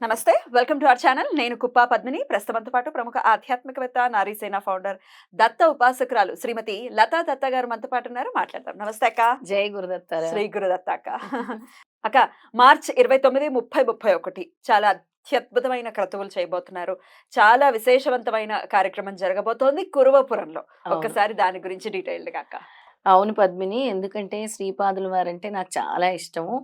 నమస్తే welcome to our channel. నేను కుప్పా పద్మిని. ప్రస్తుతంతో పాటు ప్రముఖ ఆధ్యాత్మికవేత్త నారీసేన ఫౌండర్ దత్త ఉపాసకురాలు శ్రీమతి లతా దత్త గారు మనతో పాటు ఉన్నారు. మాట్లాడదాం. నమస్తే అక్క. జై గురుదత్త శ్రీ గురుదత్త అక్క అక్క మార్చ్ ఇరవై తొమ్మిది ముప్పై ముప్పై ఒకటి. చాలా అత్యద్భుతమైన క్రతువులు చేయబోతున్నారు. చాలా విశేషవంతమైన కార్యక్రమం జరగబోతోంది కురువపురంలో. ఒక్కసారి దాని గురించి డీటెయిల్డ్గా అక్క. అవును పద్మిని. ఎందుకంటే శ్రీపాదుల వారంటే నాకు చాలా ఇష్టము.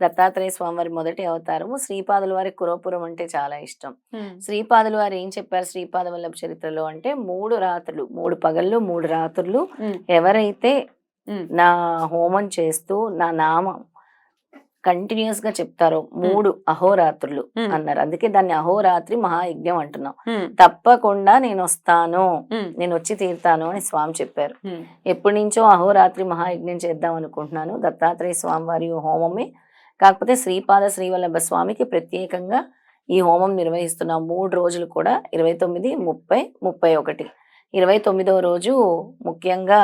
దత్తాత్రేయ స్వామివారి మొదటి అవతారము శ్రీపాదుల వారి కురవపురం అంటే చాలా ఇష్టం శ్రీపాదుల వారు ఏం చెప్పారు శ్రీపాద వల్లభ చరిత్రలో అంటే మూడు రాత్రులు మూడు పగళ్ళు మూడు రాత్రులు ఎవరైతే. నా హోమం చేస్తూ నా నామం కంటిన్యూస్గా చెప్తారో మూడు అహోరాత్రులు. అన్నారు అందుకే దాన్ని అహోరాత్రి మహాయజ్ఞం అంటున్నాం. తప్పకుండా నేను వస్తాను. నేను వచ్చి తీరుతాను అని స్వామి చెప్పారు. ఎప్పటి నుంచో అహోరాత్రి మహాయజ్ఞం చేద్దాం అనుకుంటున్నాను దత్తాత్రేయ స్వామి వారి హోమమే కాకపోతే శ్రీపాద శ్రీవల్లభ స్వామికి ప్రత్యేకంగా ఈ హోమం నిర్వహిస్తున్నాం మూడు రోజులు కూడా ఇరవై తొమ్మిది ముప్పై ముప్పై ఒకటి. ఇరవై తొమ్మిదవ రోజు ముఖ్యంగా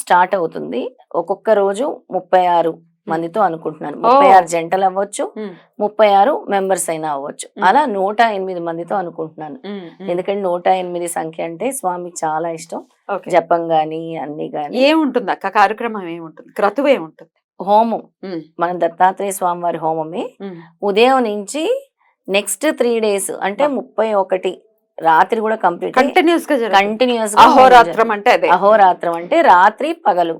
స్టార్ట్ అవుతుంది. ఒక్కొక్క రోజు ముప్పై ఆరు మందితో అనుకుంటున్నాను. ముప్పై ఆరు జంటలు అవ్వచ్చు. ముప్పై ఆరు మెంబర్స్ అయినా అవ్వచ్చు. అలా నూట ఎనిమిది మందితో అనుకుంటున్నాను. ఎందుకంటే నూట ఎనిమిది సంఖ్య అంటే స్వామికి చాలా ఇష్టం. జపం గాని అన్ని గాని. ఏముంటుంది అక్క? కార్యక్రమం ఏముంటుంది? క్రతువు ఏముంటుంది? హోమం. మన దత్తాత్రేయ స్వామి వారి హోమమే. ఉదయం నుంచి నెక్స్ట్ త్రీ డేస్ అంటే. ముప్పై ఒకటి రాత్రి కూడా కంప్లీట్ కంటిన్యూస్గా. కంటిన్యూస్ అహోరాత్రం అంటే అదే అహోరాత్రం అంటే రాత్రి పగలు.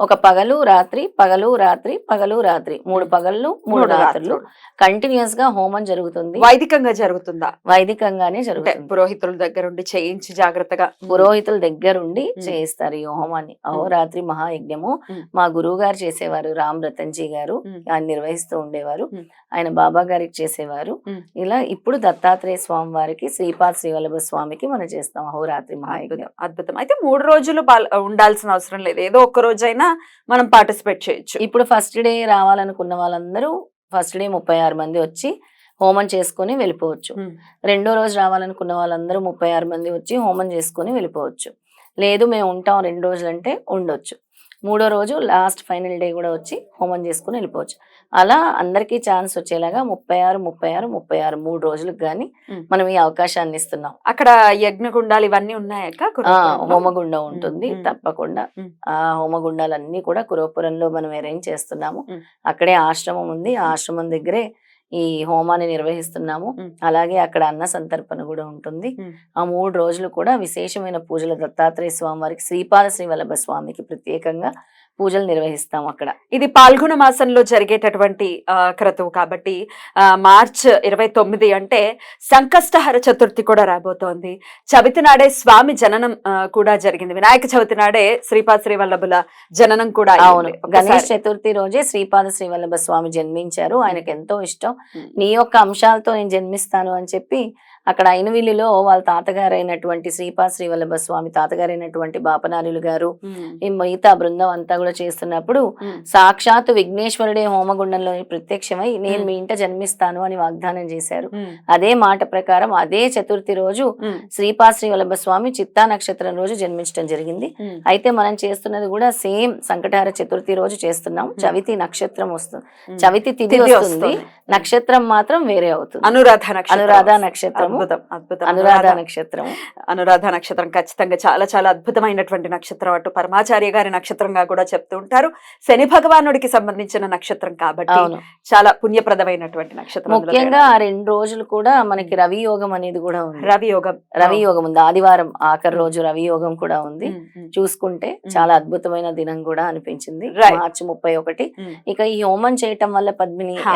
ఒక పగలు రాత్రి పగలు రాత్రి పగలు రాత్రి మూడు పగళ్ళు మూడు రాత్రులు. కంటిన్యూస్గా హోమం జరుగుతుంది వైదికంగా జరుగుతుందా వైదికంగానే జరుగుతుంది పురోహితుల దగ్గర ఉండి చేయించి జాగ్రత్తగా పురోహితుల దగ్గరుండి. చేయిస్తారు ఈ హోమాన్ని అహోరాత్రి మహాయజ్ఞము మ్. గురువు గారు చేసేవారు రామ్ రతన్జీ గారు. ఆయన నిర్వహిస్తూ ఉండేవారు. ఆయన బాబా గారికి చేసేవారు. ఇలా ఇప్పుడు దత్తాత్రేయ స్వామి వారికి శ్రీపాద్ శ్రీవల్లభ స్వామికి మనం చేస్తాం అహోరాత్రి మహాయజ్ఞం. అద్భుతం. అయితే మూడు రోజులు ఉండాల్సిన అవసరం లేదు. ఏదో ఒక్క రోజైనా మనం పార్టిసిపేట్ చేయొచ్చు. ఇప్పుడు ఫస్ట్ డే రావాలనుకున్న వాళ్ళందరూ ఫస్ట్ డే ముప్పై ఆరు మంది వచ్చి హోమం చేసుకొని వెళ్ళిపోవచ్చు. రెండో రోజు రావాలనుకున్న వాళ్ళందరూ ముప్పై ఆరు మంది వచ్చి హోమం చేసుకొని వెళ్ళిపోవచ్చు. లేదు మేము ఉంటాం రెండు రోజులు అంటే ఉండొచ్చు. మూడో రోజు లాస్ట్ ఫైనల్ డే కూడా వచ్చి హోమం చేసుకుని వెళ్ళిపోవచ్చు అలా అందరికీ ఛాన్స్ వచ్చేలాగా ముప్పై ఆరు ముప్పై ఆరు ముప్పై ఆరు మూడు రోజులకు కానీ. మనం ఈ అవకాశాన్ని ఇస్తున్నాం అక్కడ యజ్ఞగుండాలు ఇవన్నీ కురువపురంలో? హోమగుండం ఉంటుంది. తప్పకుండా. ఆ హోమగుండాలన్నీ కూడా కురవపురంలో మనం అరేంజ్ చేస్తున్నాము. అక్కడే ఆశ్రమం ఉంది ఆశ్రమం దగ్గరే ఈ హోమాన్ని నిర్వహిస్తున్నాము. అలాగే అక్కడ అన్న సంతర్పణ కూడా ఉంటుంది. ఆ మూడు రోజులు కూడా విశేషమైన పూజలు దత్తాత్రేయ స్వామి వారికి శ్రీపాద శ్రీవల్లభ స్వామికి ప్రత్యేకంగా పూజలు నిర్వహిస్తాం అక్కడ ఇది పాల్గొన మాసంలో జరిగేటటువంటి క్రతువు కాబట్టి మార్చ్ ఇరవై తొమ్మిది అంటే సంకష్టహర చతుర్థి కూడా రాబోతోంది చవితి నాడే స్వామి జననం కూడా జరిగింది వినాయక చవితి నాడే శ్రీపాద శ్రీవల్లభుల జననం కూడా అవును. గణేష్. చతుర్థి రోజే శ్రీపాద శ్రీవల్లభ స్వామి జన్మించారు ఆయనకు ఎంతో ఇష్టం. నీ యొక్క అంశాలతో నేను జన్మిస్తాను అని చెప్పి అక్కడ ఐనవిల్లిలో వాళ్ళ తాతగారు అయినటువంటి శ్రీపాద శ్రీవల్లభ స్వామి తాతగారు అయినటువంటి బాపనార్యులు గారు. ఈ మిగతా బృందం అంతా కూడా చేస్తున్నప్పుడు. సాక్షాత్ విఘ్నేశ్వరుడే హోమగుండంలో ప్రత్యక్షమై నేను మ్. ఇంట జన్మిస్తాను అని వాగ్దానం చేశారు. అదే మాట ప్రకారం అదే చతుర్థి రోజు. శ్రీపా శ్రీవల్లభ స్వామి చిత్తా నక్షత్రం రోజు జన్మించడం జరిగింది. అయితే మనం చేస్తున్నది కూడా సేమ్ సంకటహార చతుర్థి రోజు చేస్తున్నాం. చవితి నక్షత్రం వస్తుంది. చవితి తిథి వస్తుంది. నక్షత్రం మాత్రం వేరే అవుతుంది. అనురాధ నక్షత్రం అనురాధ నక్షత్రము. అద్భుతం అద్భుతం. అనురాధ నక్షత్రం అనురాధ నక్షత్రం ఖచ్చితంగా చాలా చాలా అద్భుతమైనటువంటి నక్షత్రం అటు పరమాచార్య గారి నక్షత్రంగా కూడా చెప్తూ ఉంటారు. శని భగవానుడికి సంబంధించిన నక్షత్రం కాబట్టి చాలా పుణ్యప్రదమైనటువంటి నక్షత్రం ముఖ్యంగా. ఆ రెండు రోజులు కూడా మనకి రవి యోగం అనేది కూడా ఉంది. రవి యోగం. రవి యోగం ఉంది. ఆదివారం ఆఖరి రోజు రవి యోగం కూడా ఉంది. చూసుకుంటే. చాలా అద్భుతమైన దినం కూడా అనిపించింది. మార్చి ముప్పై ఒకటి. ఇక ఈ హోమం చేయటం వల్ల పద్మిని హా,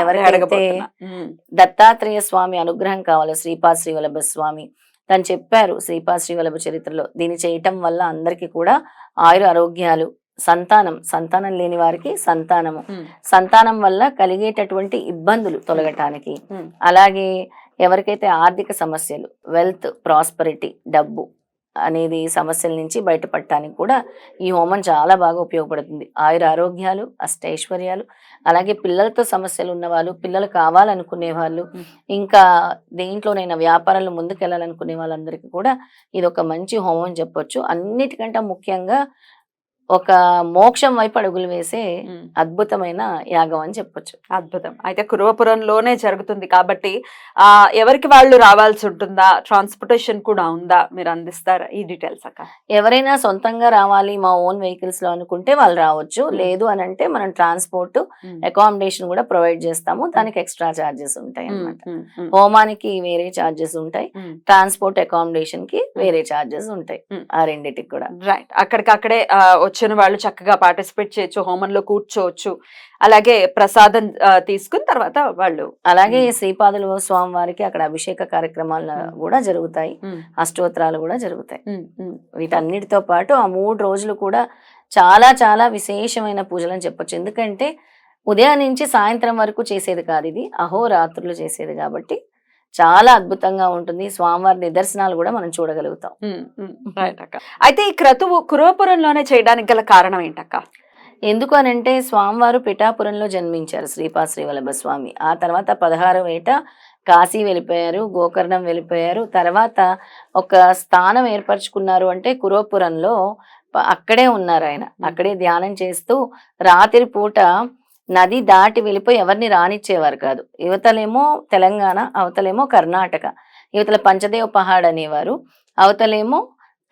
ఉమ్, దత్తాత్రేయ స్వామి అనుగ్రహం కావాలో. శ్రీపాద శ్రీవల్లభ స్వామి. తను చెప్పారు శ్రీపాద శ్రీవల్లభ చరిత్రలో దీన్ని చేయటం వల్ల అందరికీ కూడా ఆయుర ఆరోగ్యాలు సంతానం సంతానం లేని వారికి సంతానము. సంతానం వల్ల కలిగేటటువంటి ఇబ్బందులు తొలగటానికి. అలాగే ఎవరికైతే ఆర్థిక సమస్యలు వెల్త్ ప్రాస్పరిటీ డబ్బు అనేది సమస్యల నుంచి బయటపడటానికి కూడా ఈ హోమం చాలా బాగా ఉపయోగపడుతుంది ఆయుర ఆరోగ్యాలు అష్టైశ్వర్యాలు అలాగే పిల్లలతో సమస్యలు ఉన్న వాళ్ళు పిల్లలు కావాలనుకునే వాళ్ళు. ఇంకా దేంట్లోనైనా వ్యాపారంలో ముందుకెళ్ళాలనుకునే వాళ్ళందరికీ కూడా ఇది ఒక మంచి హోమం చెప్పొచ్చు అన్నిటికంటే ముఖ్యంగా ఒక మోక్షం వైపు అడుగులు వేసే. అద్భుతమైన యాగం అని చెప్పొచ్చు. అద్భుతం. అయితే కురువపురంలోనే జరుగుతుంది కాబట్టి ఆ ఎవరికి వాళ్ళు రావాల్సి ఉంటుందా? ట్రాన్స్పోర్టేషన్ కూడా ఉందా? మీరు అందిస్తారా ఈ డీటెయిల్స్ అక్క? ఎవరైనా సొంతంగా రావాలి మా ఓన్ వెహికల్స్లో అనుకుంటే వాళ్ళు రావచ్చు. లేదు అని అంటే మనం ట్రాన్స్పోర్ట్ అకామిడేషన్ కూడా ప్రొవైడ్ చేస్తాము. దానికి ఎక్స్ట్రా చార్జెస్ ఉంటాయి అన్నమాట. హోమానికి వేరే చార్జెస్ ఉంటాయి. ట్రాన్స్పోర్ట్ అకామిడేషన్కి వేరే చార్జెస్ ఉంటాయి. ఆ రెండిటికి కూడా. రైట్. అక్కడికక్కడే ఆ, వచ్చిన వాళ్ళు చక్కగా పార్టిసిపేట్ చేయొచ్చు హోమంలో కూర్చోవచ్చు. అలాగే ప్రసాదం ఆ, తీసుకున్న తర్వాత వాళ్ళు అలాగే. శ్రీపాదులు స్వామి వారికి అక్కడ అభిషేక కార్యక్రమాలు. కూడా జరుగుతాయి. అష్టోత్తరాలు కూడా జరుగుతాయి. వీటన్నిటితో పాటు ఆ మూడు రోజులు కూడా చాలా చాలా విశేషమైన పూజలు అని చెప్పొచ్చు. ఎందుకంటే ఉదయం నుంచి సాయంత్రం వరకు చేసేది కాదు ఇది. అహోరాత్రులు చేసేది కాబట్టి చాలా అద్భుతంగా ఉంటుంది. స్వామివారి నిదర్శనాలు కూడా మనం చూడగలుగుతాం. అయితే ఈ క్రతువు కురువపురంలోనే చేయడానికి గల కారణం ఏంటక్క? ఎందుకు అనంటే స్వామివారు పిఠాపురంలో జన్మించారు శ్రీపా శ్రీవల్లభ స్వామి. ఆ తర్వాత పదహారు ఏట కాశీ వెళ్ళిపోయారు గోకర్ణం వెళ్ళిపోయారు. తర్వాత ఒక స్థానం ఏర్పరచుకున్నారు అంటే కురోపురంలో అక్కడే ఉన్నారు ఆయన. అక్కడే ధ్యానం చేస్తూ రాత్రి పూట నది దాటి వెళ్ళిపోయి ఎవరిని రానిచ్చేవారు కాదు. యువతలేమో తెలంగాణ అవతలేమో కర్ణాటక యువతల పంచదేవ పహాడ్ అనేవారు. అవతలేమో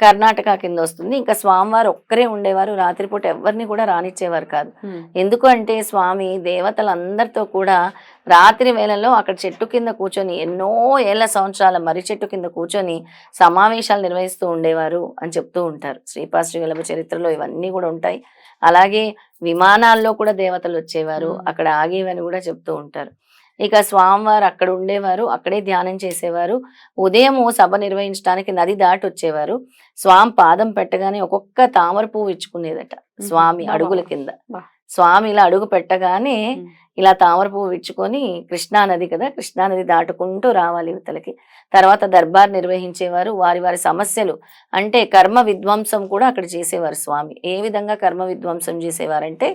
కర్ణాటక కింద వస్తుంది ఇంకా స్వామివారు ఒక్కరే ఉండేవారు రాత్రిపూట ఎవరిని కూడా రానిచ్చేవారు కాదు. ఎందుకు అంటే స్వామి దేవతలందరితో కూడా రాత్రి వేళల్లో అక్కడ చెట్టు కింద కూర్చొని ఎన్నో ఏళ్ళ సంవత్సరాల మర్రి చెట్టు కింద కూర్చొని సమావేశాలు నిర్వహిస్తూ ఉండేవారు అని చెప్తూ ఉంటారు. శ్రీపా శ్రీవల్లభ చరిత్రలో ఇవన్నీ కూడా ఉంటాయి. అలాగే విమానాల్లో కూడా దేవతలు వచ్చేవారు. అక్కడ ఆగేవని కూడా చెప్తూ ఉంటారు. ఇక స్వామివారు అక్కడ ఉండేవారు అక్కడే ధ్యానం చేసేవారు ఉదయం సభ నిర్వహించడానికి నది దాటి వచ్చేవారు స్వామి పాదం పెట్టగానే ఒక్కొక్క తామర పువ్వు ఇచ్చుకునేదట స్వామి అడుగుల. కింద. స్వామి ఇలా అడుగు పెట్టగానే. ఇలా తామర పువ్వు విచ్చుకొని కృష్ణానది కదా కృష్ణానది దాటుకుంటూ రావాలి యువతలకి తర్వాత దర్బార్ నిర్వహించేవారు వారి వారి సమస్యలు అంటే కర్మ విధ్వంసం కూడా అక్కడ చేసేవారు స్వామి ఏ విధంగా కర్మ విధ్వంసం చేసేవారంటే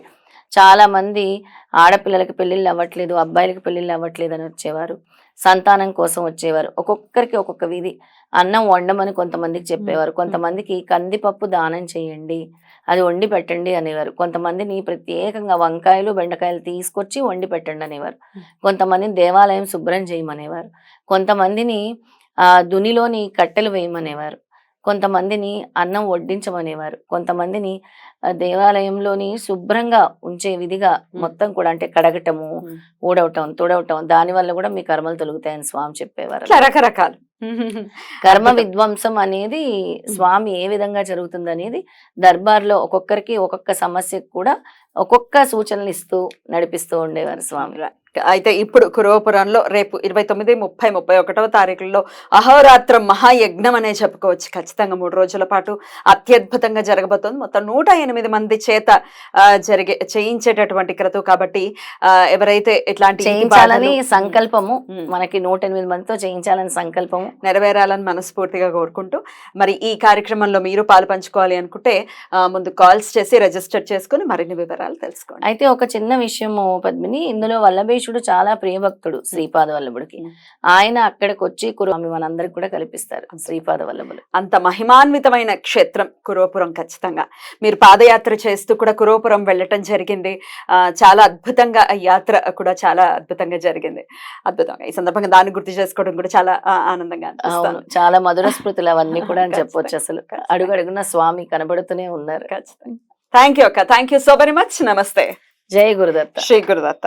చాలా మంది ఆడపిల్లలకి పెళ్ళిళ్ళు అవ్వట్లేదు అబ్బాయిలకి పెళ్ళిళ్ళు అవ్వట్లేదు అని వచ్చేవారు. సంతానం కోసం వచ్చేవారు. ఒక్కొక్కరికి ఒక్కొక్క విధి. అన్నం వండమని కొంతమందికి చెప్పేవారు. కొంతమందికి కందిపప్పు దానం చేయండి అది వండి పెట్టండి అనేవారు. కొంతమందిని ప్రత్యేకంగా వంకాయలు బెండకాయలు తీసుకొచ్చి వండి పెట్టండి అనేవారు. కొంతమందిని దేవాలయం శుభ్రం చేయమనేవారు. కొంతమందిని దునిలోని కట్టెలు వేయమనేవారు. కొంతమందిని అన్నం వడ్డించమనేవారు. కొంతమందిని దేవాలయంలోని శుభ్రంగా ఉంచే విధిగా మొత్తం కూడా అంటే కడగటము. ఊడవటం తుడవటం దాని వల్ల కూడా మీ కర్మలు తొలుగుతాయని స్వామి చెప్పేవారు. రకరకాలు. కర్మ. విధ్వంసం అనేది స్వామి ఏ విధంగా జరుగుతుంది అనేది దర్బార్లో ఒక్కొక్కరికి ఒక్కొక్క సమస్యకు కూడా ఒక్కొక్క సూచనలు ఇస్తూ నడిపిస్తూ ఉండేవారు స్వామి. అయితే ఇప్పుడు కురువపురంలో రేపు ఇరవై తొమ్మిది ముప్పై ముప్పై ఒకటవ తారీఖుల్లో అహోరాత్రం మహాయజ్ఞం అనే చెప్పుకోవచ్చు. ఖచ్చితంగా మూడు రోజుల పాటు అత్యద్భుతంగా జరగబోతోంది. మొత్తం నూట ఎనిమిది మంది చేత జరిగే చేయించేటటువంటి క్రతువు కాబట్టి ఎవరైతే ఇట్లాంటి ఇంటి చేయించాలని సంకల్పము. మనకి నూట ఎనిమిది మందితో చేయించాలని సంకల్పము. నెరవేరాలని మనస్ఫూర్తిగా కోరుకుంటూ మరి ఈ కార్యక్రమంలో మీరు పాలు పంచుకోవాలి అనుకుంటే ముందు కాల్స్ చేసి రిజిస్టర్ చేసుకుని మరిన్ని వివరాలు తెలుసుకోండి. అయితే ఒక చిన్న విషయము పద్మిని. ఇందులో వల్లభేశుడు చాలా ప్రియభక్తుడు శ్రీపాద వల్లభుడికి ఉమ్. ఆయన అక్కడికి వచ్చి కురుమి మనందరికి కూడా కల్పిస్తారు శ్రీపాద వల్లభులు అంత మహిమాన్వితమైన క్షేత్రం కురువపురం ఖచ్చితంగా. మీరు పాదయాత్ర చేస్తూ కూడా కురువపురం వెళ్ళటం జరిగింది. ఆ, చాలా అద్భుతంగా యాత్ర కూడా చాలా అద్భుతంగా జరిగింది. అద్భుతంగా. ఈ సందర్భంగా దాన్ని గుర్తు చేసుకోవడం కూడా చాలా ఆనందంగా చాలా మధుర స్మృతులు అవన్నీ కూడా అని ఖచ్చితంగా, చెప్పొచ్చు అసలు. అడుగడుగున స్వామి కనబడుతూనే ఉన్నారు. ఖచ్చితంగా. థ్యాంక్ యూ అక్క. Thank you so very much నమస్తే జయ గురుదత్త. శ్రీ గురుదత్త.